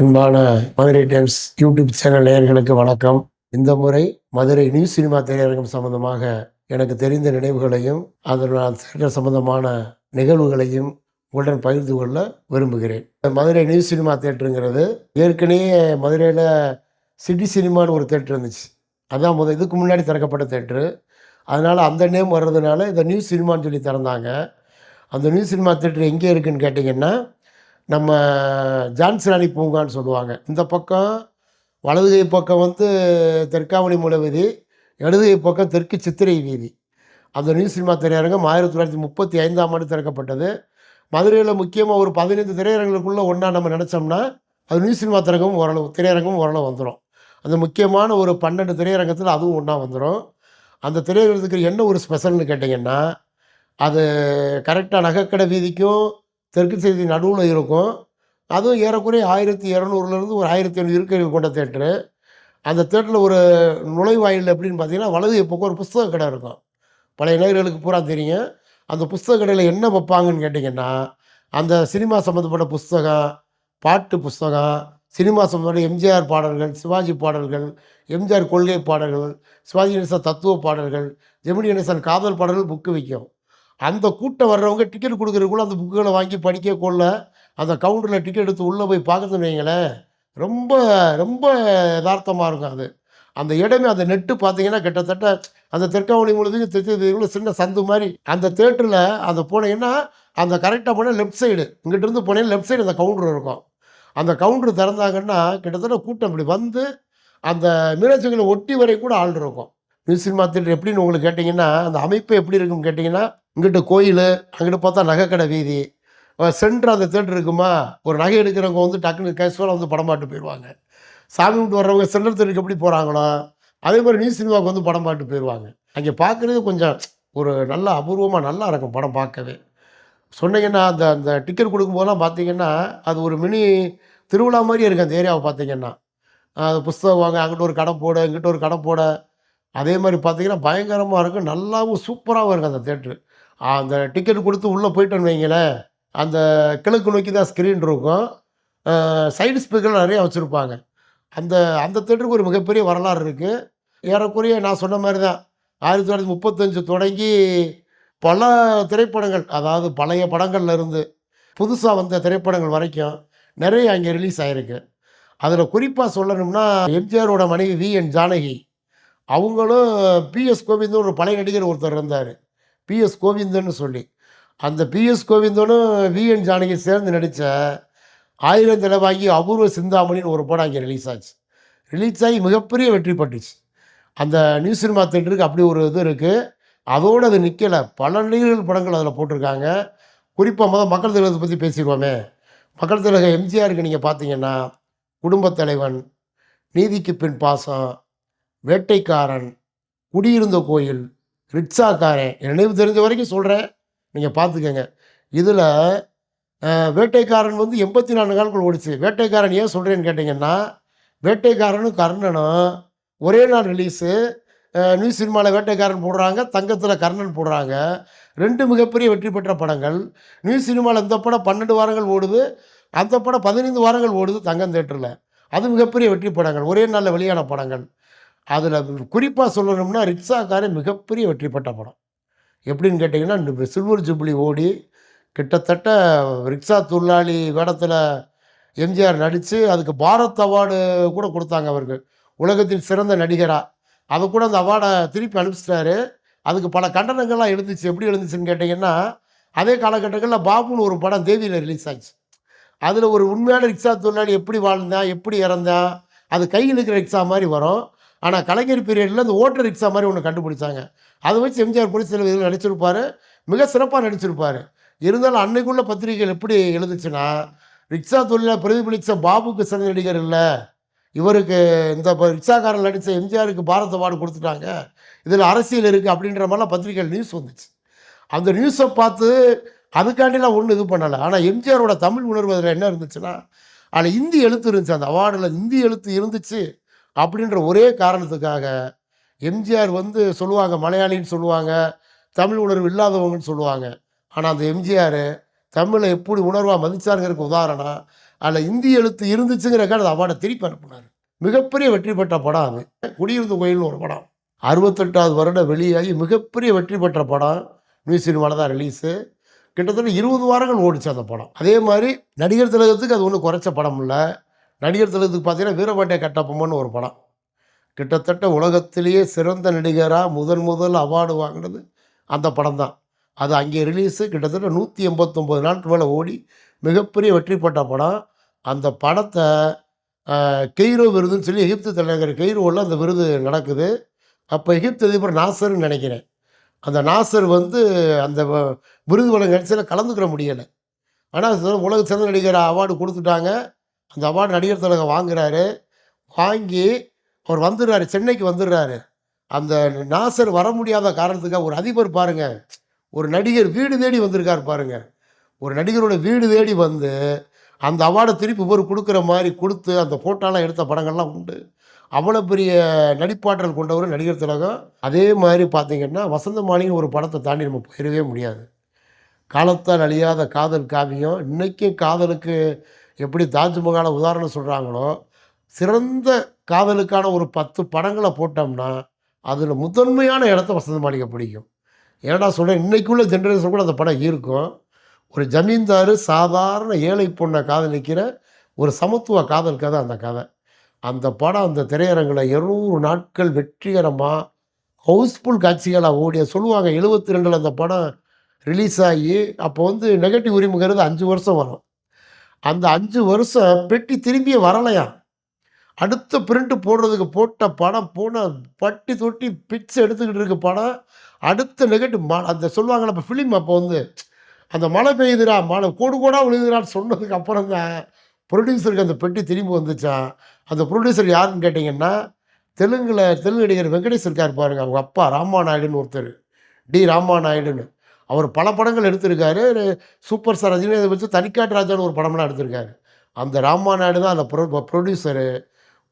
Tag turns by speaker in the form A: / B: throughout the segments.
A: அன்பான Madurai times YouTube channel நேயர்களுக்கு வணக்கம். இந்த முறை மதுரை நியூ சினிமா திரையரங்கம் சம்பந்தமாக எனக்கு தெரிந்த நினைவுகளையும் அதனால் நான் சம்பந்தமான நிகழ்வுகளையும் உங்களுடன் பகிர்ந்து கொள்ள விரும்புகிறேன். மதுரை நியூ சினிமா தேட்டருங்கிறது ஏற்கனவே மதுரையில் சிட்டி சினிமான்னு ஒரு தேட்டர் இருந்துச்சு. அதான் முதல் இதுக்கு முன்னாடி திறக்கப்பட்ட தேட்டரு அதனால் அந்த நேம் வர்றதுனால இந்த நியூ சினிமான்னு சொல்லி திறந்தாங்க. அந்த நியூ சினிமா தேட்டர் எங்கே இருக்குன்னு கேட்டிங்கன்னா நம்ம ஜான்சிராணி பூங்கான்னு சொல்லுவாங்க. இந்த பக்கம் வலதுகை பக்கம் வந்து தெற்காமணி மூல வீதி இடதுகை பக்கம் தெற்கு சித்திரை வீதி. அந்த நியூ சினிமா திரையரங்கம் ஆயிரத்தி தொள்ளாயிரத்தி முப்பத்தி ஐந்தாம் ஆண்டு திறக்கப்பட்டது. மதுரையில் முக்கியமாக ஒரு பதினைந்து திரையரங்குகளுக்குள்ளே ஒன்றா நம்ம நினச்சோம்னா அது நியூ சினிமா திரையரங்கம் ஓரளவு திரையரங்கம் ஓரளவு வந்துடும் அந்த முக்கியமான ஒரு பன்னெண்டு திரையரங்கத்தில் அதுவும் ஒன்றா வந்துடும் அந்த திரையரங்கத்துக்கு என்ன ஒரு ஸ்பெஷல்னு கேட்டிங்கன்னா அது கரெக்டாக நகைக்கடை வீதிக்கும் தெற்கு செய்தி நடுவில் இருக்கும். அதுவும் ஏறக்குறைய ஆயிரத்தி இரநூறுலேருந்து ஒரு ஆயிரத்தி ஐநூறு இருக்கைகள் கொண்ட தேட்டரு அந்த தேட்டரில் ஒரு நுழைவாயில் எப்படின்னு பார்த்தீங்கன்னா வலது எப்போக்கும் ஒரு புஸ்தக கடை இருக்கும். பழைய நேர்களுக்கு பூரா தெரியும். அந்த புஸ்தக கடையில் என்ன வைப்பாங்கன்னு கேட்டிங்கன்னா அந்த சினிமா சம்மந்தப்பட்ட புஸ்தகம் பாட்டு புஸ்தகம் சினிமா சம்மந்தப்பட்ட எம்ஜிஆர் பாடல்கள் சிவாஜி பாடல்கள் எம்ஜிஆர் கொள்கை பாடல்கள் சிவாஜி கணேசன் தத்துவ பாடல்கள் ஜெமினி கணேசன் காதல் பாடல்கள் புக்கு விற்கும் அந்த கூட்டம் வர்றவங்க டிக்கெட் கொடுக்குறதுக்குள்ள அந்த புக்குகளை வாங்கி படிக்க கொள்ள அந்த கவுண்டரில் டிக்கெட் எடுத்து உள்ளே போய் பார்க்கறதுன்னு வைங்களேன் ரொம்ப ரொம்ப யதார்த்தமாக இருக்கும் அது. அந்த இடமே அந்த நெட்டு பார்த்தீங்கன்னா கிட்டத்தட்ட அந்த தெற்காவணி முழுதுக்கு தெற்கு சின்ன சந்து மாதிரி அந்த தேட்டரில் அந்த போனீங்கன்னா அந்த கரெக்டாக போனால் லெஃப்ட் சைடு இங்கிட்டிருந்து போனீங்கன்னா லெஃப்ட் சைடு அந்த கவுண்டர் இருக்கும். அந்த கவுண்டர் திறந்தாங்கன்னா கிட்டத்தட்ட கூட்டம் இப்படி வந்து அந்த மீனாட்சிகளை ஒட்டி வரை கூட ஆள் இருக்கும். நியூ சினிமா தேட்டர் எப்படின்னு உங்களுக்கு கேட்டிங்கன்னா அந்த அமைப்பு எப்படி இருக்குன்னு கேட்டிங்கன்னா இங்கிட்ட கோயில் அங்கிட்ட பார்த்தா நகைக்கடை வீதி. சென்டர் அந்த தேட்டர் இருக்குமா? ஒரு நகை எடுக்கிறவங்க வந்து டக்குனு கேஷுவலாக வந்து படம் பாட்டு போயிடுவாங்க. சாமி கும்பிட்டு வர்றவங்க சென்டர் தேட்டருக்கு எப்படி போகிறாங்களோ அதே மாதிரி நியூ சினிமாவுக்கு வந்து படம் பாட்டு போயிடுவாங்க. அங்கே பார்க்குறது கொஞ்சம் ஒரு நல்ல அபூர்வமாக நல்லா இருக்கும் படம் பார்க்கவே. சொன்னீங்கன்னா அந்த அந்த டிக்கெட் கொடுக்கும்போதெல்லாம் பார்த்தீங்கன்னா அது ஒரு மினி திருவிழா மாதிரி இருக்குது அந்த ஏரியாவை பார்த்தீங்கன்னா. அது புஸ்தகம் வாங்க அங்கிட்ட ஒரு கடை போட இங்கிட்ட ஒரு கடை போட. அதே மாதிரி பார்த்தீங்கன்னா பயங்கரமாக இருக்கும் நல்லாவும் சூப்பராகவும் இருக்கும் அந்த தேட்ரு அந்த டிக்கெட் கொடுத்து உள்ளே போயிட்டோன்னு வைங்களேன் அந்த கிழக்கு நோக்கி தான் ஸ்க்ரீன் இருக்கும். சைடு ஸ்பீக்கர் நிறையா வச்சுருப்பாங்க. அந்த அந்த தேட்டருக்கு ஒரு மிகப்பெரிய வரலாறு இருக்குது ஏறக்குறைய நான் சொன்ன மாதிரி தான் ஆயிரத்தி தொள்ளாயிரத்தி முப்பத்தஞ்சு தொடங்கி பல திரைப்படங்கள் அதாவது பழைய படங்கள்ல இருந்து புதுசாக வந்த திரைப்படங்கள் வரைக்கும் நிறைய அங்கே ரிலீஸ் ஆகிருக்கு அதில் குறிப்பாக சொல்லணும்னா எம்ஜிஆரோட மனைவி வி என் ஜானகி அவங்களும் பிஎஸ் கோவிந்தன் ஒரு பழைய நடிகர் ஒருத்தர் இருந்தார் பிஎஸ் கோவிந்தன்னு சொல்லி. அந்த பிஎஸ் கோவிந்தனும் வி என் ஜானகி சேர்ந்து நடித்த ஆயிரம் தலைவாங்கி அபூர்வ சிந்தாமணின்னு ஒரு படம் அங்கே ரிலீஸ் ஆச்சு. ரிலீஸ் ஆகி மிகப்பெரிய வெற்றி பட்டுச்சு. அந்த நியூ சினிமா தேட்டருக்கு அப்படி ஒரு இது இருக்குது அதோடு அது நிற்கலை பல நடிகர்கள் படங்கள் அதில் போட்டிருக்காங்க. குறிப்பாக முதல் மக்கள் திலகத்தை பற்றி பேசிடுவோமே. மக்கள் திலகம் எம்ஜிஆருக்கு நீங்கள் பார்த்தீங்கன்னா குடும்பத் தலைவன் நீதிக்கு பின் பாசம் வேட்டைக்காரன் குடியிருந்த கோயில் ரிக்ஷாக்காரன். என் நினைவு தெரிஞ்ச வரைக்கும் சொல்கிறேன் நீங்கள் பார்த்துக்கங்க. இதில் வேட்டைக்காரன் வந்து எண்பத்தி நாலு நாட்கள் ஓடிச்சு. வேட்டைக்காரன் ஏன் சொல்கிறேன்னு கேட்டிங்கன்னா வேட்டைக்காரனும் கர்ணனும் ஒரே நாள் ரிலீஸு நியூ சினிமாவில் வேட்டைக்காரன் போடுறாங்க தங்கத்தில் கர்ணன் போடுறாங்க. ரெண்டு மிகப்பெரிய வெற்றி பெற்ற படங்கள். நியூ சினிமாவில் இந்த படம் பன்னெண்டு வாரங்கள் ஓடுது அந்த படம் பதினைந்து வாரங்கள் ஓடுது தங்கம் தேட்டரில் அது மிகப்பெரிய வெற்றி படங்கள். ஒரே நாளில் வெளியான படங்கள். அதில் குறிப்பாக சொல்லணும்னா ரிக்ஷாக்காரன் மிகப்பெரிய வெற்றி பெற்ற படம். எப்படின்னு கேட்டிங்கன்னா சில்வர் ஜூப்ளி ஓடி கிட்டத்தட்ட ரிக்ஷா தொழிலாளி வேடத்தில் எம்ஜிஆர் நடித்து அதுக்கு பாரத் அவார்டு கூட கொடுத்தாங்க அவருக்கு. உலகத்தின் சிறந்த நடிகராக அதை கூட அந்த அவார்டை திருப்பி அனுப்பிச்சிட்டாரு. அதுக்கு பல கண்டனங்கள்லாம் எழுந்துச்சு. எப்படி எழுந்துச்சுன்னு கேட்டிங்கன்னா அதே காலகட்டங்களில் பாபுன்னு ஒரு படம் தேவியில் ரிலீஸ் ஆச்சு. அதில் ஒரு உண்மையான ரிக்ஷா தொழிலாளி எப்படி வாழ்ந்தான் எப்படி இறந்தான் அது கையில் இருக்கிற ரிக்ஷா மாதிரி வரும். ஆனால் கலைஞர் பீரியடில் அந்த ஓட்டர் ரிக்ஷா மாதிரி ஒன்று கண்டுபிடிச்சாங்க. அதை வச்சு எம்ஜிஆர் போலீஸ் சில இதில் நடிச்சிருப்பார். மிக சிறப்பாக நடிச்சிருப்பார். இருந்தாலும் அன்னைக்குள்ள பத்திரிகைகள் எப்படி எழுதுச்சுன்னா ரிக்ஷா தொழிலாக பிரதிபலித்த பாபுக்கு சிறந்த நடிகர் இல்லை. இவருக்கு இந்த ப- ரிக்ஷாக்காரன் நடித்த எம்ஜிஆருக்கு பாரத் அவார்டு கொடுத்துட்டாங்க. இதில் அரசியல் இருக்குது அப்படின்ற மாதிரிலாம் பத்திரிகைகள் நியூஸ் வந்துச்சு. அந்த நியூஸை பார்த்து அதுக்காண்டிலாம் ஒன்றும் இது பண்ணலை. ஆனால் எம்ஜிஆரோட தமிழ் உணர்வு அதில் என்ன இருந்துச்சுன்னா அதில் இந்தி எழுத்து இருந்துச்சு. அந்த அவார்டில் இந்தி எழுத்து இருந்துச்சு. அப்படின்ற ஒரே காரணத்துக்காக எம்ஜிஆர் வந்து சொல்லுவாங்க மலையாளின்னு சொல்லுவாங்க தமிழ் உணர்வு இல்லாதவங்கன்னு சொல்லுவாங்க. ஆனால் அந்த எம்ஜிஆர் தமிழை எப்படி உணர்வாக மதிச்சாருங்கிறதுக்கு உதாரணம் அதில் இந்தி எழுத்து இருந்துச்சுங்கிறக்காக அந்த அவார்டை திருப்பி அனுப்புனார். மிகப்பெரிய வெற்றி பெற்ற படம் அது. குடியிருந்து கோயில்னு ஒரு படம். அறுபத்தெட்டாவது வருடம் வெளியாகி மிகப்பெரிய வெற்றி பெற்ற படம். நியூ சினிமாவில் தான் ரிலீஸு கிட்டத்தட்ட இருபது வாரங்கள் ஓடிச்சு அந்த படம். அதே மாதிரி நடிகர் திலகத்துக்கு அது ஒன்றும் குறைச்ச படம் இல்லை நடிகர் திலகத்துக்கு பார்த்தீங்கன்னா வீரபாண்டிய கட்டபொம்மன் ஒரு படம். கிட்டத்தட்ட உலகத்திலேயே சிறந்த நடிகராக முதன் முதல் அவார்டு வாங்கினது அந்த படம் தான் அது அங்கே ரிலீஸு கிட்டத்தட்ட நூற்றி எண்பத்தொம்போது நாட்கள் மேலே ஓடி மிகப்பெரிய வெற்றி பெற்ற படம். அந்த படத்தை கெய்ரோ விருதுன்னு சொல்லி எகிப்து தலைநகர் கெய்ரோவில் அந்த விருது நடக்குது. அப்போ எகிப்து அதிபர் நாசர்னு நினைக்கிறேன். அந்த நாசர் வந்து அந்த விருது வழங்க நிகழ்ச்சியில் கலந்துக்கிற முடியலை. ஆனால் உலக சிறந்த நடிகர் அவார்டு கொடுத்துட்டாங்க. அந்த அவார்டு நடிகர் திலகம் வாங்குறாரு. வாங்கி அவர் வந்துடுறாரு சென்னைக்கு வந்துடுறாரு. அந்த நாசர் வர முடியாத காரணத்துக்காக ஒரு அதிபர் பாருங்க. ஒரு நடிகர் வீடு தேடி வந்திருக்கார் பாருங்க. ஒரு நடிகரோட வீடு தேடி வந்து அந்த அவார்டை திருப்பி ஒரு கொடுக்குற மாதிரி கொடுத்து அந்த ஃபோட்டோலாம் எடுத்த படங்கள்லாம் உண்டு. அவ்வளோ பெரிய நடிப்பாற்றல் கொண்டவர் நடிகர் திலகம் அதே மாதிரி பார்த்தீங்கன்னா வசந்த மாளிகை ஒரு படத்தை தாண்டி நம்ம போயிடவே முடியாது. காலத்தால் அழியாத காதல் காவியம். இன்றைக்கும் காதலுக்கு எப்படி தாஜ்மஹாலை உதாரணம் சொல்கிறாங்களோ சிறந்த காதலுக்கான ஒரு பத்து படங்களை போட்டோம்னா அதில் முதன்மையான இடத்த வசந்த மாளிகை பிடிக்கும். ஏன்னா சொல்கிறேன் இன்றைக்குள்ள ஜென்ரேஷன் கூட அந்த படம் இருக்கும். ஒரு ஜமீன்தார் சாதாரண ஏழை பொண்ணை காதலிக்கிற ஒரு சமத்துவ காதல் கதை அந்த கதை. அந்த படம் அந்த திரையரங்கில் இருநூறு நாட்கள் வெற்றிகரமாக ஹவுஸ்ஃபுல் காட்சிகளாக ஓடிய சொல்லுவாங்க எழுபத்தி ரெண்டில் அந்த படம் ரிலீஸ் ஆகி அப்போ வந்து நெகட்டிவ் உரிமைங்கிறது அஞ்சு வருஷம் வரும். அந்த அஞ்சு வருஷம் பெட்டி திரும்பியே வரலையா? அடுத்த பிரிண்ட் போடுறதுக்கு போட்ட படம் போன பட்டி தொட்டி பிச்சு எடுத்துக்கிட்டு இருக்க படம் அடுத்த நெகட்டிவ் ம அந்த சொல்லுவாங்களே இப்போ ஃபிலிம் அப்போ வந்து அந்த மழை பெய்யுதுடா மழை கோடு கூட விழுதுடான்னு சொன்னதுக்கு அப்புறம் தான் ப்ரொடியூசருக்கு அந்த பெட்டி திரும்பி வந்துச்சான் அந்த ப்ரொடியூசர் யாருன்னு கேட்டிங்கன்னா தெலுங்கில் தெலுங்கு நடிகர் வெங்கடேஷ் இருக்கார் பாருங்க அவங்க அப்பா ராமா நாயுடுன்னு ஒருத்தர். டி. ராமா நாயுடுன்னு அவர் பல படங்கள் எடுத்திருக்காரு. சூப்பர் ஸ்டார் ரஜினி வச்சு தனிக்காட்டு ராஜான்னு ஒரு படம்லாம் எடுத்திருக்காரு. அந்த ராமா நாயுடு தான் அந்த ப்ரொ ப்ரொடியூசரு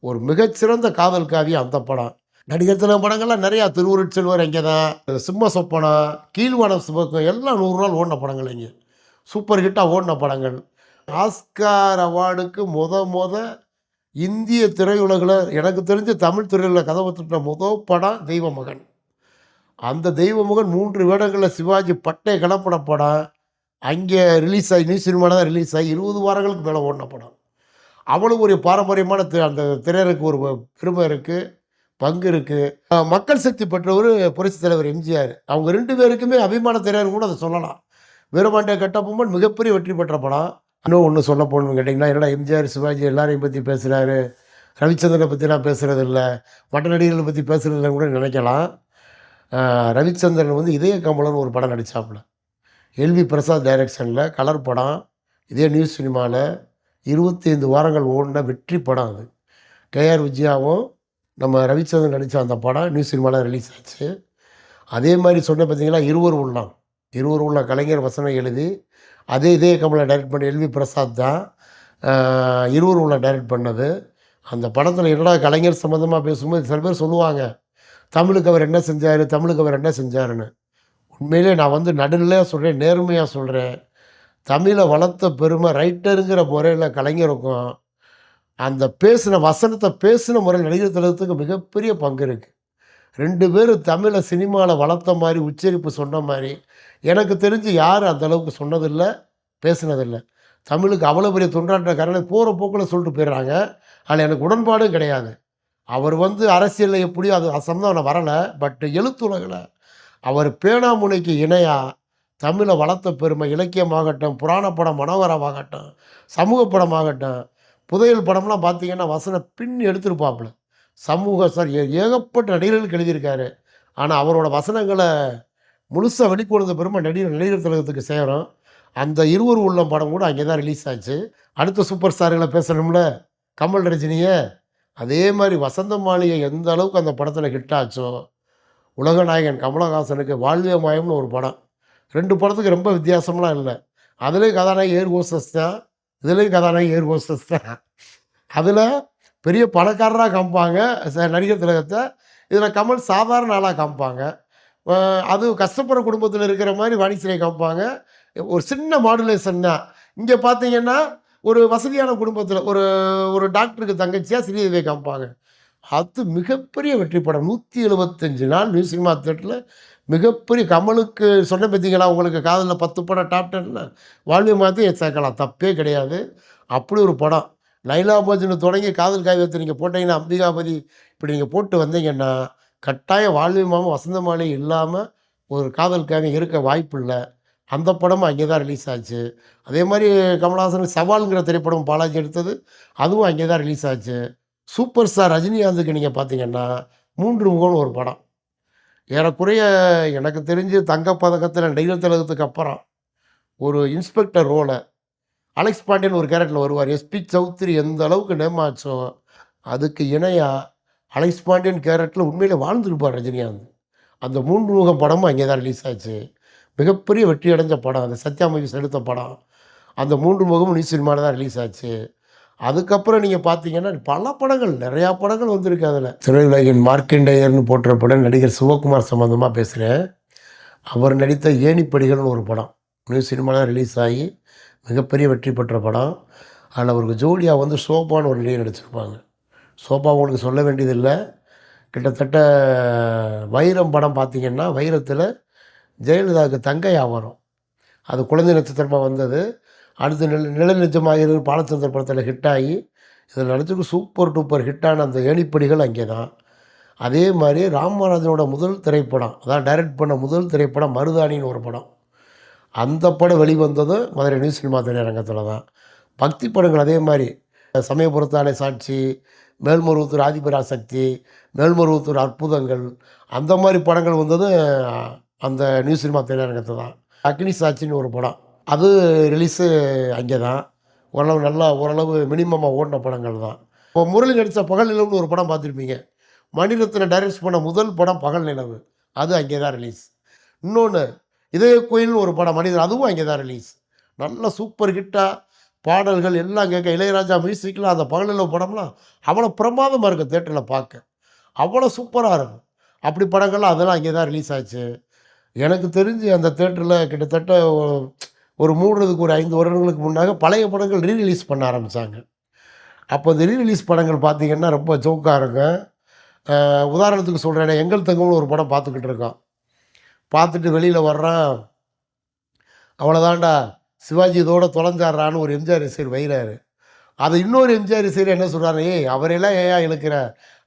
A: ஒரு மிகச்சிறந்த காதல் காவியம் அந்த படம். நடிகர் தின படங்கள்லாம் நிறையா திருவுருட் செல்வர் இங்கே தான். சிம்ம சொப்பனம் கீழ்வானம் சிவக்கம் எல்லாம் நூறு நாள் ஓடின படங்கள் இங்கே. சூப்பர் ஹிட்டாக ஓடின படங்கள். ஆஸ்கார் அவார்டுக்கு முத முத இந்திய திரையுலகில் எனக்கு தெரிஞ்ச தமிழ் திரையுலக கதவை தட்டின முத படம் தெய்வ மகன் அந்த தெய்வமுகன் மூன்று வேடங்களில் சிவாஜி பட்டை கலப்பட படம் அங்கே ரிலீஸ் ஆகி நியூ சினிமாவில் தான் ரிலீஸ் ஆகி இருபது வாரங்களுக்கு மேலே ஓடின படம். அவ்வளோ ஒரு பாரம்பரியமான தி- அந்த திரையருக்கு ஒரு பெருமை இருக்குது பங்கு இருக்குது மக்கள் சக்தி பெற்றவர் புரட்சி தலைவர் எம்ஜிஆர். அவங்க ரெண்டு பேருக்குமே அபிமான திரையர் கூட அதை சொல்லலாம். வீரபாண்டிய கட்டபொம்மன் மிகப்பெரிய வெற்றி பெற்ற படம். இன்னும் ஒன்று சொல்ல போகணும்னு கேட்டிங்கன்னா என்னடா எம்ஜிஆர் சிவாஜி எல்லாரையும் பற்றி பேசுகிறாரு ரவிச்சந்திரனை பற்றிலாம் பேசுகிறது இல்லை மற்ற நடிகர்களை பற்றி பேசுகிறதில்ல இல்லைன்னு கூட நினைக்கலாம். ரவிச்சந்திரன் வந்து இதய கமலன் ஒரு படம் நடித்தாப்புல எல்வி பிரசாத் டைரக்ஷனில் கலர் படம் இதே நியூஸ் சினிமாவில் இருபத்தைந்து வாரங்கள் ஓடின வெற்றி படம் அது. கேஆர் விஜயாவும் நம்ம ரவிச்சந்திரன் நடித்த அந்த படம் நியூஸ் சினிமாவில் ரிலீஸ் ஆச்சு. அதே மாதிரி சொன்ன பார்த்தீங்கன்னா இருவர் உள்ளம். இருவர் உள்ள கலைஞர் வசனம் எழுதி அதே இதே கமலை டைரக்ட் பண்ண எல்வி பிரசாத் தான் இருவர் உள்ள டைரக்ட் பண்ணது. அந்த படத்தில் என்னடா கலைஞர் சம்மந்தமாக பேசும்போது சில பேர் சொல்லுவாங்க தமிழுக்கு அவர் என்ன செஞ்சார் தமிழுக்கு அவர் என்ன செஞ்சாருன்னு. உண்மையிலே நான் வந்து நடுநிலையாக சொல்கிறேன் நேர்மையாக சொல்கிறேன் தமிழை வளர்த்த பெருமை ரைட்டருங்கிற முறையில் கலைஞருக்கும் அந்த பேசின வசனத்தை பேசின முறையில் நடிகர் தலத்துக்கு மிகப்பெரிய பங்கு இருக்குது ரெண்டு பேரும் தமிழை சினிமாவில் வளர்த்த மாதிரி உச்சரிப்பு சொன்ன மாதிரி எனக்கு தெரிஞ்சு யாரும் அந்தளவுக்கு சொன்னதில்லை பேசினதில்லை. தமிழுக்கு அவ்வளோ பெரிய தொண்டாற்ற காரணம் போகிற போக்கில் சொல்லிட்டு போயிடுறாங்க. அதில் எனக்கு உடன்பாடும் கிடையாது. அவர் வந்து அரசியலில் எப்படியோ அது அசம்தான் வரலை. பட் எழுத்துலகில் அவர் பேணாமுனைக்கு இணையாக தமிழை வளர்த்த பெருமை இலக்கியமாகட்டும் புராண படம் மனோகரமாகட்டும் சமூக படமாகட்டும் புதையல் படம்லாம் பார்த்தீங்கன்னா வசனம் பின் எடுத்திருப்பாப்புல. சமூக சார் ஏ- ஏகப்பட்ட நடிகர்களுக்கு எழுதியிருக்காரு. ஆனால் அவரோட வசனங்களை முழுசாக வெளிக்கொடுத்த பெருமை நடிகர் நடிகர் திலகத்துக்கு சேரும். அந்த இருவர் உள்ளம் படம் கூட அங்கே தான் ரிலீஸ் ஆச்சு. அடுத்த சூப்பர் ஸ்டார்களை பேசணும்ல? கமல் ரஜினியை. அதே மாதிரி வசந்த மாளிகை எந்த அளவுக்கு அந்த படத்தில் ஹிட் ஆச்சோ உலகநாயகன் கமலஹாசனுக்கு வாழ்வே மாயம்னு ஒரு படம். ரெண்டு படத்துக்கு ரொம்ப வித்தியாசம்லாம் இல்லை. அதுலேயும் கதாநாயகி ஏர் ஹோஸ்டஸ் தான். இதுலேயும் கதாநாயகி ஏர் ஹோஸ்டஸ் தான். அதில் பெரிய பணக்காரராக காமிப்பாங்க ச- நடிகர் திலகத்தை. இதில் கமல் சாதாரண ஆளாக காமிப்பாங்க. அது கஷ்டப்படுற குடும்பத்தில் இருக்கிற மாதிரி வாணிசிலை காமிப்பாங்க. ஒரு சின்ன மாடுலேஷன் தான். இங்கே பார்த்தீங்கன்னா ஒரு வசதியான குடும்பத்தில் ஒரு ஒரு டாக்டருக்கு தங்கச்சியாக ஸ்ரீதேவியை காமிப்பாங்க. அது மிகப்பெரிய வெற்றி படம். நூற்றி எழுபத்தஞ்சு நாள் நியூ சினிமா தேட்டரில் மிகப்பெரிய கமலுக்கு சொன்ன பார்த்தீங்களா உங்களுக்கு காதலில் பத்து படம் டாப் டென்னில் வாழ்வை மாற்றி சேர்க்கலாம் தப்பே கிடையாது. அப்படி ஒரு படம். லைலா மஜ்னு தொடங்கி காதல் காவியத்தை நீங்கள் போட்டீங்கன்னா அம்பிகாபதி இப்படி நீங்கள் போட்டு வந்தீங்கன்னா கட்டாயம் வாழ்வை மாமா வசந்த மாலை இல்லாமல் ஒரு காதல் காவியம் இருக்க வாய்ப்பு இல்லை. அந்த படமும் அங்கே தான் ரிலீஸ் ஆச்சு. அதே மாதிரி கமலஹாசன் சவால்ங்கிற திரைப்படம் பாலாஜி எடுத்தது அதுவும் அங்கே தான் ரிலீஸ் ஆச்சு. சூப்பர் ஸ்டார் ரஜினிகாந்துக்கு நீங்கள் பார்த்தீங்கன்னா மூன்று முகம்னு ஒரு படம். ஏறக்குறைய எனக்கு தெரிஞ்சு தங்கப்பதக்கத்தில் நெய்தத்திலகத்துக்கு அப்புறம் ஒரு இன்ஸ்பெக்டர் ரோலை அலெக்ஸ் பாண்டியன் ஒரு கேரக்டரில் வருவார். எஸ்பி சௌத்ரி எந்த அளவுக்கு நேமாச்சோ அதுக்கு இணையாக அலெக்ஸ் பாண்டியன் கேரக்டரில் உண்மையிலே வாழ்ந்துருப்பார் ரஜினிகாந்த். அந்த மூன்று முகம் படமும் அங்கே தான் ரிலீஸ் ஆச்சு. மிகப்பெரிய வெற்றி அடைஞ்ச படம் அந்த சத்யா செலுத்த படம். அந்த மூன்று முகமும் நீ சினிமாவில் தான் ரிலீஸ் ஆச்சு. அதுக்கப்புறம் நீங்கள் பார்த்தீங்கன்னா பல படங்கள் நிறையா படங்கள் வந்திருக்கு அதில். திரையுலகின் மார்க்கண்டேயர்னு போட்டுற படம் நடிகர் சிவகுமார் சம்மந்தமாக பேசுகிறேன் அவர் நடித்த ஏணிப்படிகள்னு ஒரு படம். நியூ சினிமாவில் ரிலீஸ் ஆகி மிகப்பெரிய வெற்றி பெற்ற படம். அதில் அவருக்கு ஜோடியாக வந்து சோபான்னு ஒரு நடிகர் நடிச்சிருப்பாங்க. சோபா உங்களுக்கு சொல்ல வேண்டியதில்லை. கிட்டத்தட்ட வைரம் படம் பார்த்தீங்கன்னா வைரத்தில் ஜெயலலிதாவுக்கு தங்கையாக வரும் அது குழந்தை நட்சத்திரமாக வந்தது. அடுத்து நில நில நிஜமாயிரு பாலச்சந்திர படத்தில் ஹிட் ஆகி இதில் நடிச்சுக்கு சூப்பர் டூப்பர் ஹிட்டான அந்த ஏணிப்படிகள் அங்கே தான் அதே மாதிரி ராமராஜனோட முதல் திரைப்படம் அதான் டைரக்ட் பண்ண முதல் திரைப்படம் மருதாணின்னு ஒரு படம். அந்த படம் வெளிவந்ததும் மதுரை நியூ சினிமா திரையரங்கத்தில் தான் பக்தி படங்கள் அதே மாதிரி சமயபுரத்தானே சாட்சி மேல்மருவத்தூர் ஆதிபராசக்தி மேல்மருவத்தூர் அற்புதங்கள் அந்த மாதிரி படங்கள் வந்ததும் அந்த நியூ சினிமா திரையரங்கத்தை தான். அக்னி சாட்சின்னு ஒரு படம். அது ரிலீஸு அங்கே தான் ஓரளவு நல்லா ஓரளவு மினிமமாக ஓடின படங்கள் தான். இப்போ முரளி நடித்த பகல் நிலவுன்னு ஒரு படம் பார்த்துருப்பீங்க. மணிரத்ன டைரக்ட் பண்ண முதல் படம் பகல் நிலவு. அது அங்கே தான் ரிலீஸ் இன்னொன்று இதய கோயில்னு ஒரு படம் மனிதன் அதுவும் அங்கே தான் ரிலீஸ் நல்ல சூப்பர் ஹிட்டாக பாடல்கள் எல்லாம் கேட்க இளையராஜா மியூசிக்லாம் அந்த பகல் நிலவு படம்லாம் அவ்வளோ பிரமாதமாக இருக்கும் தேட்டரில் பார்க்க. அவ்வளோ சூப்பராக இருக்கும். அப்படி படங்கள்லாம் அதெல்லாம் அங்கே தான் ரிலீஸ் ஆச்சு. எனக்கு தெரிஞ்சு அந்த தேட்டரில் கிட்டத்தட்ட ஒரு மூடுறதுக்கு ஒரு ஐந்து வருடங்களுக்கு முன்னாக பழைய படங்கள் ரீ ரிலீஸ் பண்ண ஆரம்பித்தாங்க அப்போ இந்த ரீ ரிலீஸ் படங்கள் பார்த்தீங்கன்னா ரொம்ப ஜோக்காக இருக்கும். உதாரணத்துக்கு சொல்கிறேன் எங்கள் தங்கம்னு ஒரு படம் பார்த்துக்கிட்டு இருக்கோம் பார்த்துட்டு வெளியில் வர்றான். அவ்வளோதான்டா சிவாஜி இதோட தொலைஞ்சாடுறான்னு ஒரு எம்ஜிஆர் ரசிகர் வைகிறாரு அதை இன்னொரு எம்ஜிஆர் ரசிகர் என்ன சொல்கிறாரு ஏய் அவரெல்லாம் ஏயா இழுக்கிற?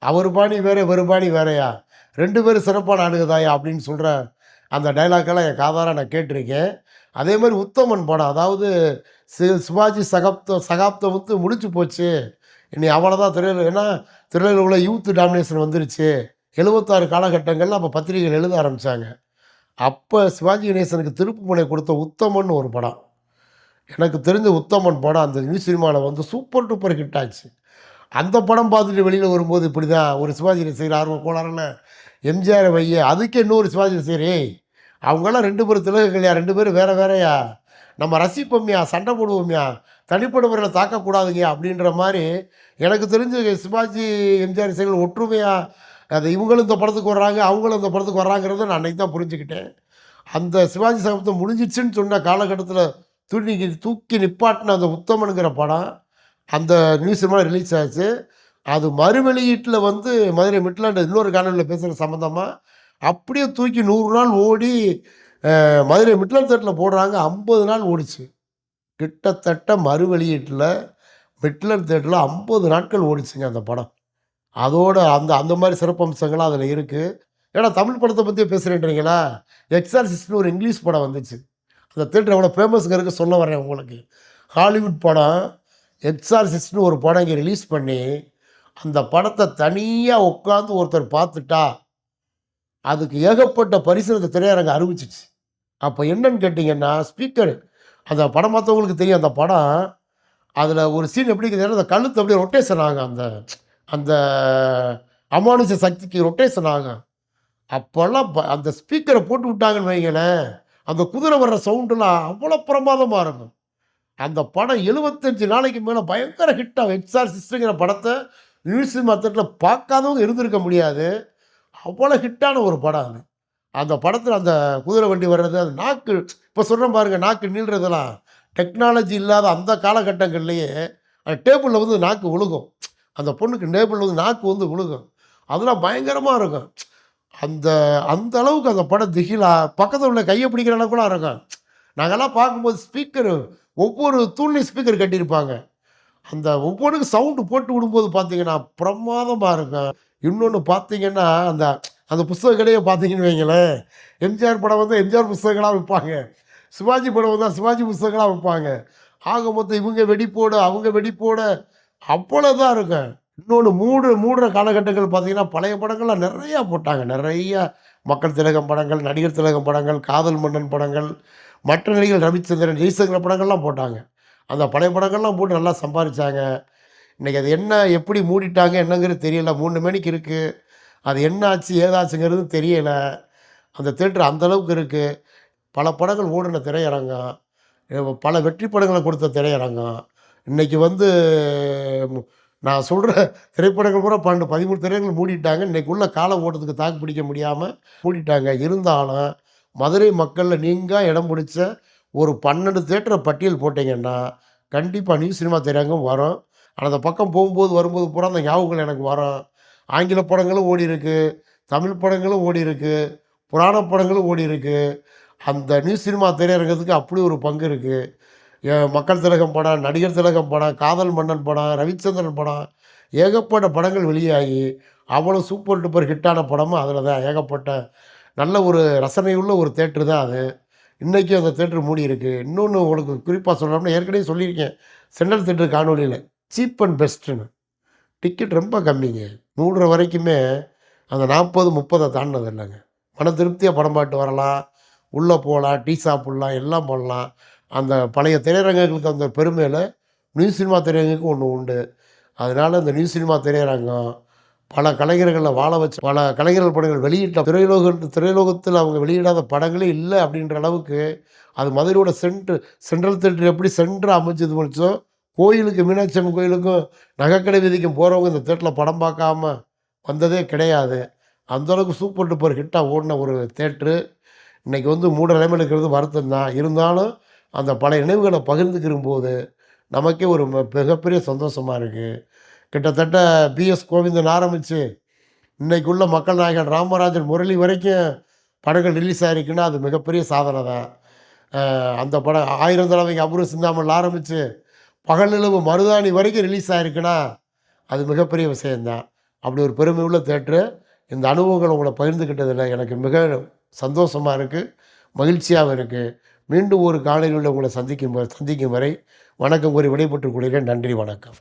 A: அவர் பாணி வேறே வெறுபாணி வேறையா வேறயா? ரெண்டு பேரும் சிறப்பான ஆளுகதாயா? அப்படின்னு சொல்கிற அந்த டைலாக்கெல்லாம் என் காதார நான் கேட்டிருக்கேன். அதே மாதிரி உத்தமன் படம் அதாவது சி சிவாஜி சகாப்தம் சகாப்தம் வந்து முடிச்சு போச்சு. இனி அவ்வளோதான் திரையில் ஏன்னா திரையில் உள்ள யூத் டாமினேஷன் வந்துருச்சு. எழுபத்தாறு காலகட்டங்களில் அப்போ பத்திரிகைகள் எழுத ஆரம்பித்தாங்க அப்போ சிவாஜி கணேசனுக்கு திருப்பு முனை கொடுத்த உத்தமன் ஒரு படம். எனக்கு தெரிஞ்ச உத்தமன் படம் அந்த நியூ சினிமாவில் வந்து சூப்பர் டூப்பர் ஹிட் ஆச்சு. அந்த படம் பார்த்துட்டு வெளியில் வரும்போது இப்படி தான் ஒரு சிவாஜி ரசிகர் ஆர்வம் கோளாறுன்னு எம்ஜிஆர் வைய அதுக்கே இன்னொரு சிவாஜி சரி அவங்களாம் அவங்கெல்லாம் ரெண்டு பேரும் திலகங்களையா? ரெண்டு பேரும் வேற வேறையா? நம்ம ரசிப்போம்யா சண்டை போடுவோம்யா? தனிப்பட்ட முறையில் தாக்கக்கூடாதுங்க அப்படின்ற மாதிரி எனக்கு தெரிஞ்ச சிவாஜி எம்ஜிஆர் இசைகள் ஒற்றுமையாக அது இவங்களும் இந்த படத்துக்கு வர்றாங்க அவங்களும் இந்த படத்துக்கு வர்றாங்கிறத நான் அன்றைக்கி தான் புரிஞ்சுக்கிட்டேன். அந்த சிவாஜி சகப்தம் முடிஞ்சிச்சுன்னு சொன்ன காலகட்டத்தில் தூக்கி தூக்கி நிப்பாட்டின அந்த உத்தமனுங்கிற படம் அந்த நியூஸ் சினிமாவில் ரிலீஸ் ஆச்சு. அது மறு வெளியீட்டில் வந்து மதுரை மிட்லாண்ட் இன்னொரு காணொலியில் பேசுகிற சம்மந்தமாக அப்படியே தூக்கி நூறு நாள் ஓடி மதுரை மிட்லாண்ட் தேட்டரில் போடுறாங்க. ஐம்பது நாள் ஓடிச்சு. கிட்டத்தட்ட மறு வெளியீட்டில் தேட்டரில் ஐம்பது நாட்கள் ஓடிச்சுங்க அந்த படம். அதோட அந்த அந்த மாதிரி சிறப்பம்சங்கள்லாம் அதில் இருக்குது ஏன்னா தமிழ் படத்தை பற்றி பேசுகிறேன்றீங்களா எக்ஸார்சிஸ்ட்னு ஒரு இங்கிலீஷ் படம் வந்துச்சு. அந்த தேட்டர் எவ்வளோ ஃபேமஸுங்கிறதுக்கு சொல்ல வரேன் உங்களுக்கு. ஹாலிவுட் படம் எக்ஸார்சிஸ்ட்னு ஒரு படம் இங்கே ரிலீஸ் பண்ணி அந்த படத்தை தனியாக உட்காந்து ஒருத்தர் பார்த்துட்டா அதுக்கு ஏகப்பட்ட பரிசு அந்த திரையரங்கு அறிவிச்சிச்சு. அப்போ என்னன்னு கேட்டிங்கன்னா ஸ்பீக்கர் அந்த படம் பார்த்தவங்களுக்கு தெரியும் அந்த படம் அதில் ஒரு சீன் எப்படி இருக்குதுன்னா அந்த கழுத்து அப்படியே ரொட்டேஷன் ஆகும் அந்த அந்த அமானுஷ சக்திக்கு ரொட்டேஷன் ஆகும் அப்போல்லாம் ப- அந்த ஸ்பீக்கரை போட்டு விட்டாங்கன்னு வைங்களேன் அந்த குதிரை வர்ற சவுண்டுலாம் அவ்வளோ பிரமாதமாக இருக்கும். அந்த படம் எழுபத்தஞ்சு நாளைக்கு மேலே பயங்கர ஹிட்டாக எக்ஸார் சிஸ்டருங்கிற படத்தை நியூஸு மத்தத்தில் பார்க்காதவங்க இருந்திருக்க முடியாது. அவ்வளோ ஹிட்டான ஒரு படம் அது. அந்த படத்தில் அந்த குதிரை வண்டி வர்றது அந்த நாக்கு இப்போ சொல்கிறேன் பாருங்கள் நாக்கு நீள்றதெல்லாம் டெக்னாலஜி இல்லாத அந்த காலகட்டங்கள்லேயே அந்த டேபிளில் வந்து நாக்கு விழுகும் அந்த பொண்ணுக்கு டேபிளில் வந்து நாக்கு வந்து விழுகும் அதெல்லாம் பயங்கரமாக இருக்கும். அந்த அந்த அளவுக்கு அந்த படம் திகிலா பக்கத்தில் உள்ள கையை பிடிக்கிற அளவுக்குலாம் இருக்கும். நாங்கள்லாம் பார்க்கும்போது ஸ்பீக்கர் ஒவ்வொரு தூண்லையும் ஸ்பீக்கர் கட்டியிருப்பாங்க. அந்த ஒவ்வொன்றுக்கும் சவுண்டு போட்டு விடும்போது பார்த்தீங்கன்னா பிரமாதமாக இருக்கும். இன்னொன்று பார்த்தீங்கன்னா அந்த அந்த புஸ்தக கடையை பார்த்தீங்கன்னு வைங்களேன். எம்ஜிஆர் படம் வந்து எம்ஜிஆர் புஸ்தகங்களாக விற்பாங்க சிவாஜி படம் வந்தால் சிவாஜி புஸ்தகங்களாக விற்பாங்க ஆக மொத்தம் இவங்க வெடிப்போட அவங்க வெடிப்போட அவ்வளோதான் இருக்கும். இன்னொன்று மூடு மூடுற காலகட்டங்கள் பார்த்தீங்கன்னா பழைய படங்கள்லாம் நிறையா போட்டாங்க. நிறையா மக்கள் திலகம் படங்கள் நடிகர் திலகம் படங்கள் காதல் மன்னன் படங்கள் மற்ற நடிகர் ரவிச்சந்திரன் ஜெய்சங்கர் படங்கள்லாம் போட்டாங்க. அந்த பழைய படங்கள்லாம் போட்டு நல்லா சம்பாதிச்சாங்க இன்றைக்கி அது என்ன எப்படி மூடிட்டாங்க என்னங்கிறது தெரியல. மூணு மணிக்கு இருக்குது அது என்ன ஆச்சு ஏதாச்சுங்கிறது தெரியலை. அந்த தேட்டர் அந்த அளவுக்கு இருக்குது பல படங்கள் ஓடின திரையரங்கம். பல வெற்றி படங்களை கொடுத்த திரையரங்கம். இன்றைக்கி வந்து நான் சொல்கிற திரைப்படங்கள் பூரா பன்னெண்டு பதிமூணு திரையரங்கள் மூடிட்டாங்க. இன்றைக்கி உள்ள கால ஓட்டத்துக்கு தாக்கு பிடிக்க முடியாமல் மூடிட்டாங்க. இருந்தாலும் மதுரை மக்களில் நீங்கள் இடம் பிடிச்ச ஒரு பன்னெண்டு தேட்டரை பட்டியல் போட்டிங்கன்னா கண்டிப்பாக நியூ சினிமா திரையரங்கம் வரும். ஆனால் அந்த பக்கம் போகும்போது வரும்போது பூரா அந்த ஞாபகங்கள் எனக்கு வரும். ஆங்கில படங்களும் ஓடி இருக்குது தமிழ் படங்களும் ஓடி இருக்குது புராண படங்களும் ஓடி இருக்குது அந்த நியூ சினிமா திரையரங்கத்துக்கு அப்படி ஒரு பங்கு இருக்குது மக்கள் திலகம் படம் நடிகர் திலகம் படம் காதல் மன்னன் படம் ரவிச்சந்திரன் படம் ஏகப்பட்ட படங்கள் வெளியாகி அவ்வளோ சூப்பர் டூப்பர் ஹிட்டான படமும் அதில் தான் ஏகப்பட்ட நல்ல ஒரு ரசனை உள்ள ஒரு தேட்ரு தான் அது. இன்றைக்கும் அந்த தேட்ரு மூடி இருக்குது இன்னொன்று உங்களுக்கு குறிப்பாக சொல்லணும்னா ஏற்கனவே சொல்லியிருக்கேன். சென்ட்ரல் தேட்டர் காணொலியில் சீப் அண்ட் பெஸ்ட்டுன்னு டிக்கெட் ரொம்ப கம்மிங்க. மூடுற வரைக்குமே அந்த நாற்பது முப்பதை தாண்டினது இல்லைங்க. மன திருப்தியாக படம் பாட்டு வரலாம். உள்ளே போகலாம் டீ சாப்பிட்லாம் எல்லாம் பண்ணலாம். அந்த பழைய திரையரங்குகளுக்கு அந்த பெருமையில் நியூ சினிமா திரையரங்குக்கு ஒன்று உண்டு. அதனால் அந்த நியூ சினிமா திரையரங்கம் பல கலைஞர்களை வாழ வச்சு பல கலைஞர்கள் படங்கள் வெளியிட்ட திரையுலோக திரையுலோகத்தில் அவங்க வெளியிடாத படங்களே இல்லை அப்படின்ற அளவுக்கு அது மதுரையோட சென்ட்ரு சென்ட்ரல் தேட்டர் எப்படி சென்ட்ரு அமைஞ்சது முடிச்சோ கோயிலுக்கு மீனாட்சி அம்மன் கோயிலுக்கும் நகைக்கடை வீதிக்கும் போகிறவங்க இந்த தேட்டரில் படம் பார்க்காம வந்ததே கிடையாது. அந்த அளவுக்கு சூப்பர் டூப்பர் ஹிட்டாக ஓடின ஒரு தேட்ரு இன்றைக்கி வந்து மூட நிலைமையில் இருக்கிறது வருத்தம் தான். இருந்தாலும் அந்த பழைய நினைவுகளை பகிர்ந்துக்கிற போது நமக்கே ஒரு மிகப்பெரிய சந்தோஷமாக இருக்குது கிட்டத்தட்ட பிஎஸ் கோவிந்தன் ஆரம்பித்து இன்றைக்குள்ள மக்கள் நாயகன் ராமராஜன் முரளி வரைக்கும் படங்கள் ரிலீஸ் ஆகிருக்குன்னா அது மிகப்பெரிய சாதனை தான். அந்த படம் ஆயிரம் தடவைக்கு அபூர்வ சிந்தாமல் ஆரம்பித்து பகல் நிலவு மருதாணி வரைக்கும் ரிலீஸ் ஆகிருக்குன்னா அது மிகப்பெரிய விஷயந்தான் அப்படி ஒரு பெருமை உள்ள தேட்ரு இந்த அனுபவங்கள் உங்களை பகிர்ந்துக்கிட்டதில் எனக்கு மிக சந்தோஷமாக இருக்குது மகிழ்ச்சியாகவும் இருக்குது மீண்டும் ஒரு காலையில் உங்களை சந்திக்கும் சந்திக்கும் வரை வணக்கம் கூறி விடைபெற்றுக் கொள்கிறேன். நன்றி வணக்கம்.